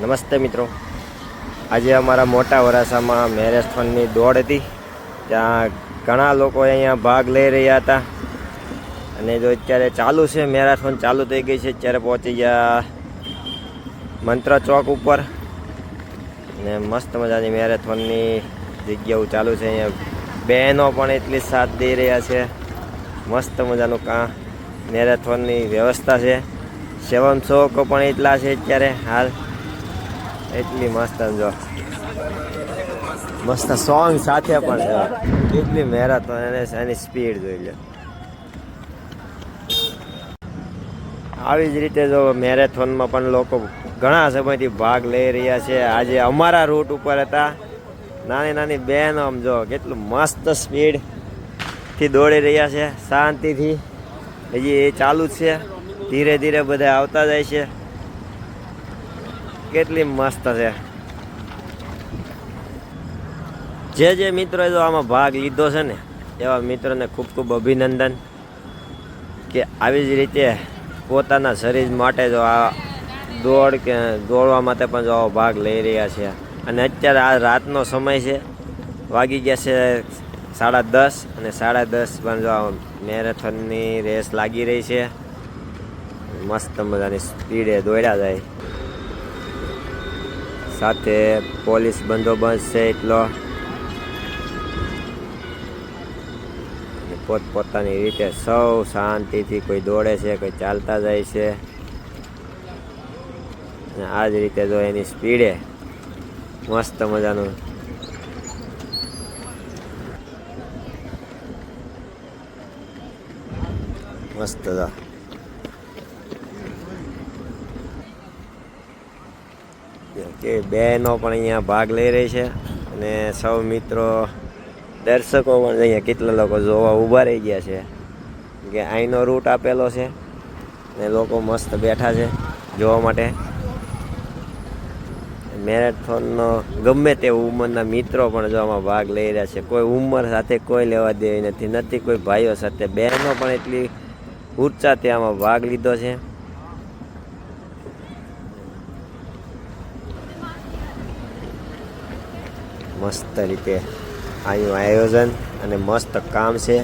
નમસ્તે મિત્રો. આજે અમારા મોટા વરાસામાં મેરેથોનની દોડ હતી. ત્યાં ઘણા લોકો અહીંયા ભાગ લઈ રહ્યા હતા. અને જો અત્યારે ચાલુ છે, મેરેથોન ચાલુ થઈ ગઈ છે, અત્યારે પહોંચી ગયા મંત્ર ચોક ઉપર. ને મસ્ત મજાની મેરેથોનની જગ્યાઓ ચાલુ છે. અહીંયા બહેનો પણ એટલી સાથ દઈ રહ્યા છે. મસ્ત મજાનું કા મેરેથોનની વ્યવસ્થા છે. સેવન શોકો પણ એટલા છે અત્યારે હાલ. એટલી મસ્ત જો. મસ્ત સોંગ સાથે પણ કેટલી મેરેથોન અને એની સ્પીડ જોઈ લે આવી જ રીતે જો મેરેથોનમાં પણ લોકો ઘણા સમયથી ભાગ લઈ રહ્યા છે. આજે અમારા રૂટ ઉપર હતા. નાની નાની બેન આમ જો કેટલું મસ્ત સ્પીડથી દોડી રહ્યા છે, શાંતિથી. હજી એ ચાલુ જ છે. ધીરે ધીરે બધા આવતા જાય છે. કેટલી મસ્ત છે. જે જે મિત્રોએ જો આમાં ભાગ લીધો છે ને, એવા મિત્રોને ખૂબ ખૂબ અભિનંદન કે આવી જ રીતે પોતાના શરીર માટે જો આ દોડ કે દોડવા માટે પણ જો ભાગ લઈ રહ્યા છે. અને અત્યારે આ રાતનો સમય છે, વાગી ગયા છે સાડા દસ અને સાડા દસ પણ જો મેરેથોનની રેસ લાગી રહી છે. મસ્ત મજાની સ્પીડે દોડ્યા જાય. સાથે પોલીસ બંદોબસ્ત છે એટલો. પોતપોતાની રીતે સૌ શાંતિથી કોઈ દોડે છે, કોઈ ચાલતા જાય છે. અને આ જ રીતે જો એની સ્પીડે મસ્ત મજાનું મસ્ત જો. કે બહેનો પણ અહીંયા ભાગ લઈ રહી છે અને સૌ મિત્રો દર્શકો પણ અહીંયા કેટલા લોકો જોવા ઊભા રહી ગયા છે કે અહીંનો રૂટ આપેલો છે ને લોકો મસ્ત બેઠા છે જોવા માટે. મેરેથોનનો ગમે તે ઉંમરના મિત્રો પણ જો આમાં ભાગ લઈ રહ્યા છે, કોઈ ઉંમર સાથે કોઈ લેવા દેવી નથી નથી કોઈ ભાઈઓ સાથે. બહેનો પણ એટલી ઉત્સાહથી આમાં ભાગ લીધો છે. મસ્ત રીતે આનું આયોજન અને મસ્ત કામ છે.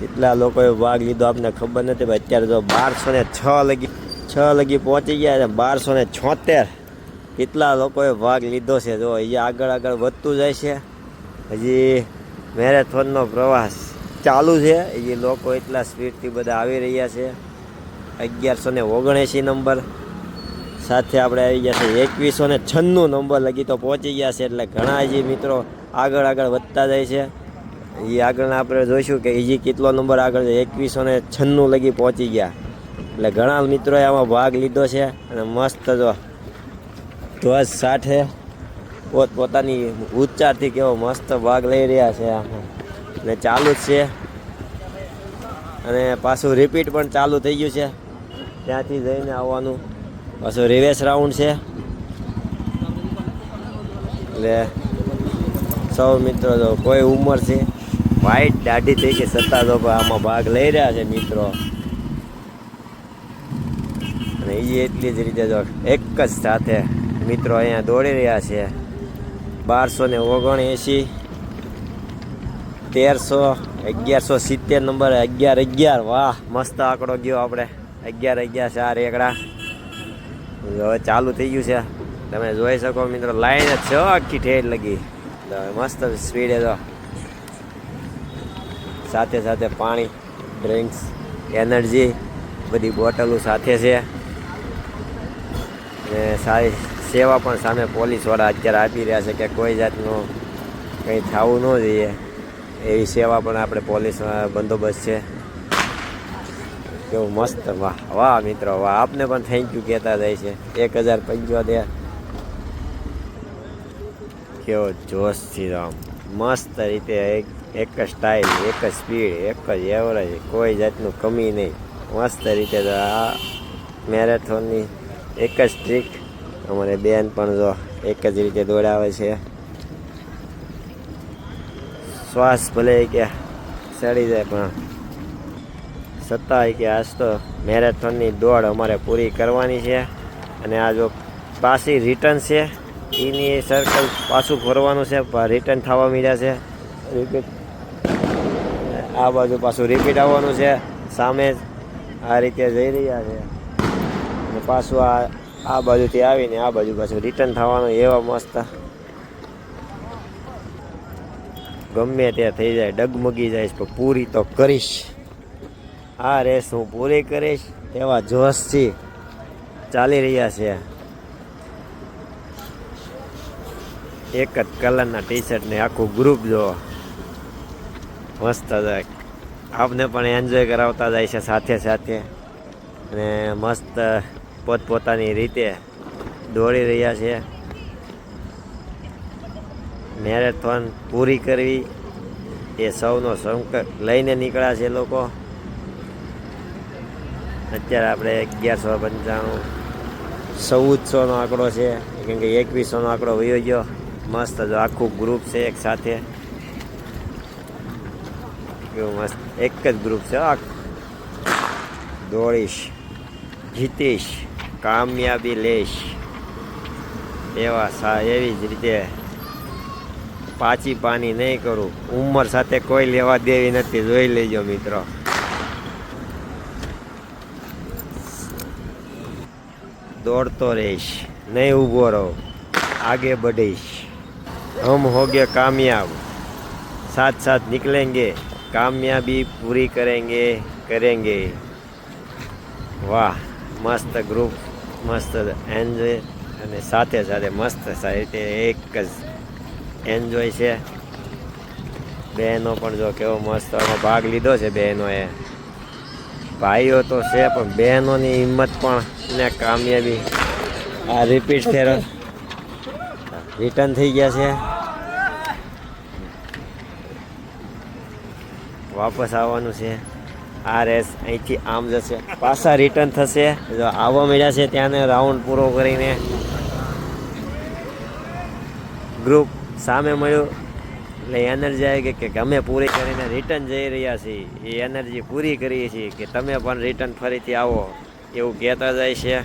કેટલા લોકોએ ભાગ લીધો, આપને ખબર નથી ભાઈ અત્યારે જો બારસો ને છ લગી છ લગી પહોંચી ગયા અને બારસો ને છોતેર. કેટલા લોકોએ ભાગ લીધો છે, જો હજી આગળ આગળ વધતું જાય છે. હજી મેરેથોનનો પ્રવાસ ચાલુ છે, હજી લોકો એટલા સ્પીડથી બધા આવી રહ્યા છે. અગિયારસો ને ઓગણએંસી નંબર. સાથે આપણે આવી ગયા છે એકવીસો ને છન્નું નંબર લગી તો પહોંચી ગયા છે એટલે ઘણા જે મિત્રો આગળ આગળ વધતા જાય છે. એ આગળના આપણે જોઈશું કે હજી કેટલો નંબર આગળ છે. એકવીસો ને છન્નું લગી પહોંચી ગયા. એટલે ઘણા મિત્રોએ આમાં ભાગ લીધો છે અને મસ્ત જો ધ્વજ સાથે પોત પોતાની ઉચ્ચારથી કેવો મસ્ત ભાગ લઈ રહ્યા છે આમાં. ને ચાલુ જ છે. અને પાછું રિપીટ પણ ચાલુ થઈ ગયું છે. ત્યાંથી જઈને આવવાનું. પાછું રિવેશ રાઉન્ડ છે. એટલે સૌ મિત્રો તો કોઈ ઉંમર છે. વાઈટ દાઢી થઈ ગઈ, સત્તા તો આમાં ભાગ લઈ રહ્યા છે મિત્રો. અને એ એટલી જ રીતે જો એક જ સાથે મિત્રો અહીંયા દોડી રહ્યા છે. બારસો ને ઓગણએંસી તેરસો, અગિયારસો સિત્તેર નંબર, અગિયાર અગિયાર. વાહ, મસ્ત આંકડો ગયો આપણે. અગિયાર અગિયાર ચાર એકડા. હવે ચાલુ થઈ ગયું છે. તમે જોઈ શકો મિત્રો, લાઈન જ છે આખી ઠેઠ લગી. મસ્ત સ્પીડ તો. સાથે સાથે પાણી, ડ્રિંક્સ, એનર્જી, બધી બોટલો સાથે છે. ને સારી સેવા પણ સામે પોલીસવાળા અત્યારે આપી રહ્યા છે કે કોઈ જાતનું કંઈ થવું ન જોઈએ. એવી સેવા પણ આપણે પોલીસ બંદોબસ્ત છે. કેવું મસ્ત, વાહ વાહ મિત્રો, વાહ. આપને પણ થેન્ક યુ કહેતા જાય છે. એક હજાર પંચોતેર. કેવો જોશથી આમ મસ્ત રીતે એક એક જ સ્ટાઇલ એક જ સ્પીડ એક જ એવરેજ કોઈ જાતનું કમી નહીં. મસ્ત રીતે આ મેરેથોનની એક જ ટ્રીક અમારે બેન પણ જો એક જ રીતે દોડાવે છે. શ્વાસ ભલે કે ચડી જાય પણ છતાંય કે આજ તો મેરેથોનની દોડ અમારે પૂરી કરવાની છે. અને આ જો પાછી રિટર્ન છે, એની સર્કલ પાછું ફરવાનું છે રિટર્ન થવા મળ્યા છે. રિપીટ આ બાજુ પાછું રિપીટ આવવાનું છે. સામે આ રીતે જઈ રહ્યા છે. અને પાછું આ આ બાજુથી આવીને આ બાજુ પાછું રિટર્ન થવાનું એવા મસ્ત. ગમે તે થઈ જાય, ડગમગી જાય પણ પૂરી તો કરીશ. આ રેસ હું પૂરી કરીશ. એવા જોશથી ચાલી રહ્યા છે. એક જ કલરના ટી શર્ટને આખું ગ્રુપ જો. મસ્ત આપને પણ એન્જોય કરાવતા જાય છે સાથે સાથે. અને મસ્ત પોતપોતાની રીતે દોડી રહ્યા છે. મેરેથોન પૂરી કરવી એ સૌનો સંકલ્પ લઈને નીકળ્યા છે લોકો. અત્યારે આપણે અગિયારસો પંચાણું. ચૌદસોનો આંકડો છે. કેમ કે એકવીસોનો આંકડો વયો ગયો. મસ્ત જો આખું ગ્રુપ છે એક સાથે. કેવું મસ્ત. એક જ ગ્રુપ છે આ દોડીશ જીતીશ, કામયાબી લેશ. એવા સા, એવી જ રીતે પાછી પાની નહીં કરું. ઉંમર સાથે કોઈ લેવા દેવી નથી. જોઈ લેજો મિત્રો. દોડતો રહીશ નહીં ઊભો રહો आगे बढ़ीश हम हो गए कामयाब साथ साथ निकलेंगे कामयाबी पूरी करेंगे करेंगे વાહ મસ્ત ગ્રુપ મસ્ત એન્જોય અને સાથે સાથે મસ્ત રીતે એક જ એન્જોય છે બહેનો પણ જો કેવો મસ્ત આમાં ભાગ લીધો છે બહેનોએ ભાઈઓ તો છે, પણ બહેનોની હિંમત પણ ને કામયાબી. આ રિપીટ ફેરો. રિટર્ન થઈ ગયા છે. વાપસ આવવાનું છે. આ રેસ અહીંથી આમ જશે. પાછા રિટર્ન થશે. જો આવવા મળ્યા છે ત્યાંને રાઉન્ડ પૂરો કરીને ગ્રુપ સામે મળ્યું. એટલે એનર્જી કે અમે પૂરી કરીને રિટર્ન જઈ રહ્યા છીએ. એ એનર્જી પૂરી કરીએ છીએ કે તમે પણ રિટર્ન ફરીથી આવો. એવું કહેતા જાય છે.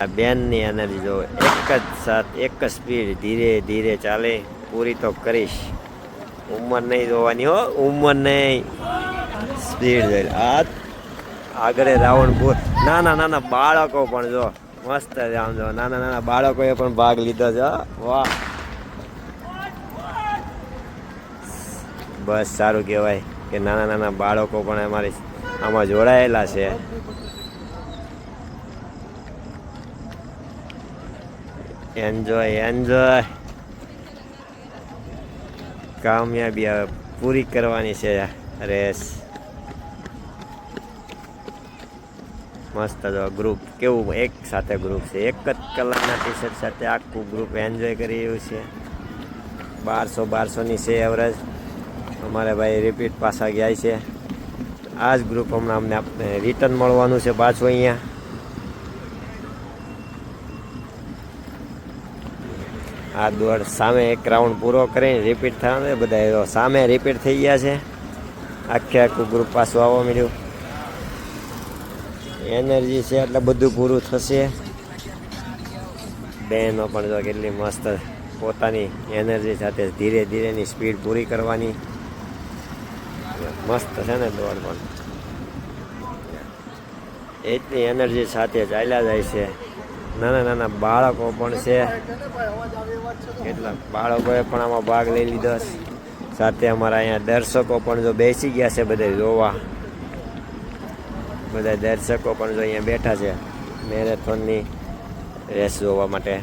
આ બેનની એનર્જી જો એક જ સાથ, એક જ સ્પીડ ધીરે ધીરે ચાલે. પૂરી તો કરીશ. ઉંમર નહીં જોવાની હો, ઉંમર નહીં. સ્પીડ જોઈ આ આગળ રાઉન્ડ ના ના નાના બાળકો પણ જો મસ્ત છે આમ જો. નાના નાના બાળકોએ પણ ભાગ લીધો છે. વાહ. બસ સારું કહેવાય કે નાના નાના બાળકો પણ અમારી આમાં જોડાયેલા છે. એન્જોય એન્જોય કામયાબી પૂરી કરવાની છે, રેસ. મસ્ત જો ગ્રુપ કેવું એક સાથે ગ્રુપ છે. એક જ કલરના ટી શર્ટ સાથે આખું ગ્રુપ એન્જોય કરી રહ્યું છે. બારસો બારસોની છે એવરેજ અમારે ભાઈ રિપીટ પાછા ગયા છે. આ જ ગ્રુપ હમણાં અમને આપણે રિટર્ન મળવાનું છે પાછું અહીંયા. આ દોડ સામે એક રાઉન્ડ પૂરો કરીને રિપીટ થવાનું બધા સામે રિપીટ થઈ ગયા છે. આખે આખું ગ્રુપ પાછું આવવા મળ્યું એનર્જી છે, એટલે બધું પૂરું થશે. બહેનો પણ જો કેટલી મસ્ત પોતાની એનર્જી સાથે ધીરે ધીરેની સ્પીડ પૂરી કરવાની. મસ્ત છે ને દોડ પણ. એટલી એનર્જી સાથે ચાલ્યા જાય છે. નાના નાના બાળકો પણ છે. કેટલાક બાળકોએ પણ આમાં ભાગ લઈ લીધો સાથે અમારા અહીંયા દર્શકો પણ જો બેસી ગયા છે, બધા જોવા. બધા દર્શકો પણ જો અહીંયા બેઠા છે મેરેથોનની રેસ જોવા માટે.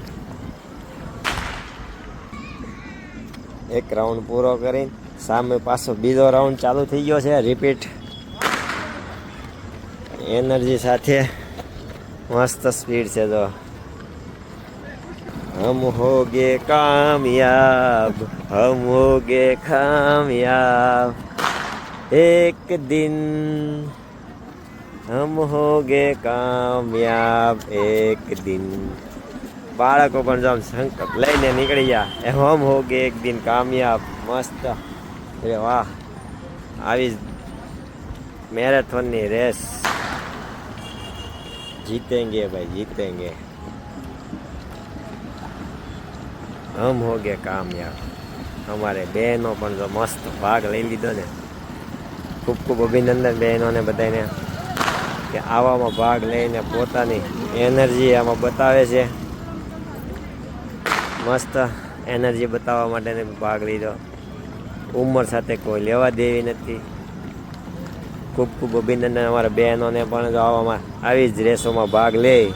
એક રાઉન્ડ પૂરો કરી, સામે પાછો બીજો રાઉન્ડ ચાલુ થઈ ગયો છે રિપીટ એનર્જી સાથે મસ્ત સ્પીડ છે તો હમ હોગે કામયાબ, હમ હોગે ખામયાબ એક દિન हम હોગે કામયાબ એક દિન. બાળકો પણ જો સંકલ્પ લઈને નીકળી ગયા. એ હમ હોગે એક દિન કામયાબ મસ્ત. અરે વાહ, આવી મેરેથોનની રેસ. જીતેંગે ભાઈ, જીતેંગે. હમ હો ગયા કામયાબ અમારે બહેનો પણ જો મસ્ત ભાગ લઈ લીધો ને ખૂબ ખૂબ અભિનંદન બહેનોને બધાને કે આવામાં ભાગ લઈને પોતાની એનર્જી આમાં બતાવે છે. મસ્ત એનર્જી બતાવવા માટેને ભાગ લીધો. ઉંમર સાથે કોઈ લેવા દેવી નથી. ખૂબ ખૂબ અભિનંદન અમારા બહેનોને પણ જો આવામાં આવી જ રેસોમાં ભાગ લે